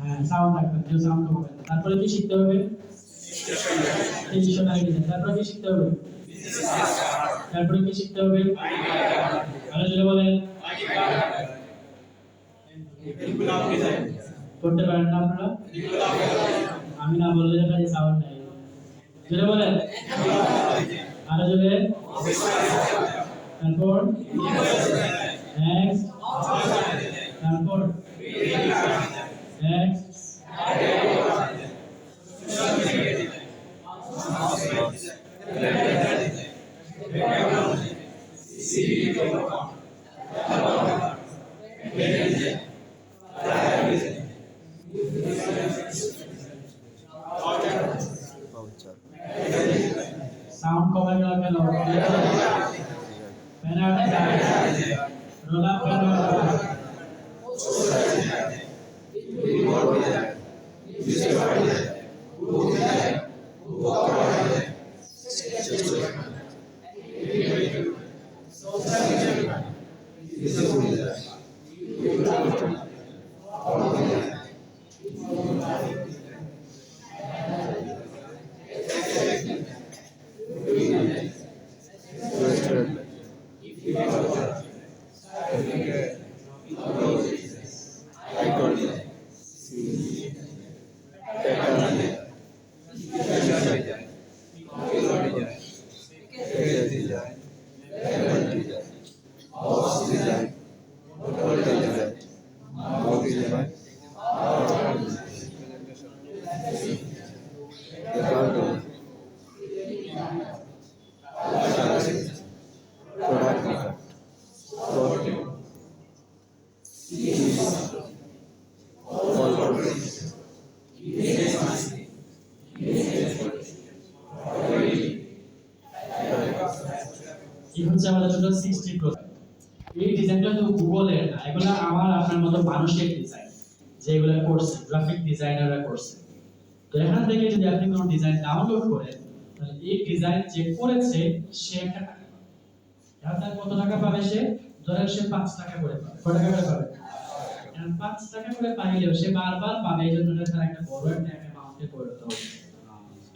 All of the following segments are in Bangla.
হ্যাঁ সাউন্ড রাখবেন কেউ সাউন্ড করবেন। তারপরে কি শিখতে হবে? তারপরে কি শিখতে হবে? তারপরে কি শিখতে হবে? আরও জোরে বলেন। করতে পারেন না আপনারা? আমি না বললে এখানে সাউন্ড নাই। জোরে বলেন। আরও জোরে। তারপর? নেক্সট তারপর? সাউন্ড কমে গেল কেন ব্যানার রোল আপ কেন restaurant icon design design design design এই হচ্ছে আমাদের টোটাল সিক্সটি এই ডিজাইনগুলো তো গুগলের না এগুলো আমার আপনার মতো মানুষের ডিজাইন যেগুলো করছে গ্রাফিক ডিজাইনাররা করছে। তো এখান থেকে যদি আপনি কোনো ডিজাইন ডাউনলোড করেন তাহলে এই ডিজাইন যে করেছে সে একটা টাকা পাবে। কত টাকা পাবে সে? ধরেন সে পাঁচ টাকা করে পাবে। কত টাকা করে পাবে? পাঁচ টাকা করে পাইলেও সে বারবার পাবে এই জন্য তার একটা বড় একটা অ্যামাউন্টে পরিণত হবে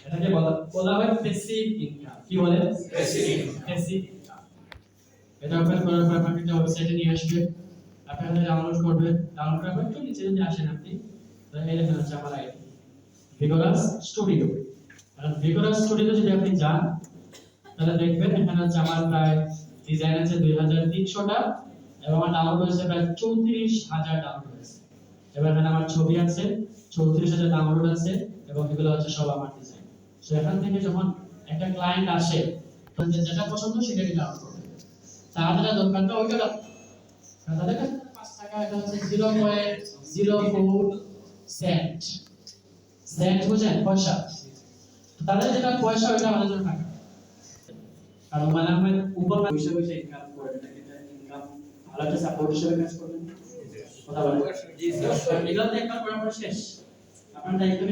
এটাকে বলা বলা হয় প্যাসিভ ইনকাম কি বলে? প্যাসিভ ইনকাম এটা ওপেন করার পর আপনাকে ওয়েবসাইটে নিয়ে আসবে। আপনি এখানে ডাউনলোড করবেন ডাউনলোড করার পর একটু নিচে যদি আসেন আপনি, তাহলে এই দেখেন হচ্ছে আমার আইডি ভিগোরাস স্টুডিও আর ভিগোরাস স্টুডিও যদি আপনি যান, তাহলে দেখবেন এখানে হচ্ছে আমার প্রায় ডিজাইন আছে দুই হাজার তিনশোটা এবং আমার ডাউনলোড হয়েছে প্রায় চৌত্রিশ হাজার ডাউনলোড হয়েছে এবার এখানে আমার ছবি আছে, চৌত্রিশ হাজার ডাউনলোড আছে এবং এগুলো হচ্ছে সব আমার ডিজাইন তো এখান থেকে যখন একটা ক্লায়েন্ট আসে যেটা পছন্দ সেটাই ডাউনলোড যেটা দরকারটা ওইটা ডাউনলোড তাদের কাছে পাঁচ টাকা এটা হচ্ছে zero point zero four cent cent বুঝেন পয়সা তাদের যেটা পয়সা ওইটা আমাদের জন্য টাকা কারণ মানে আমি উপর বসে বসে ইনকাম করে এটাকে ইনকাম ভালো একটা সাপোর্ট হিসেবে কাজ করবেন কথা বলেন জি স্যার এগুলো তো একবার পড়াশোনা শেষ। আপনার দায়িত্ব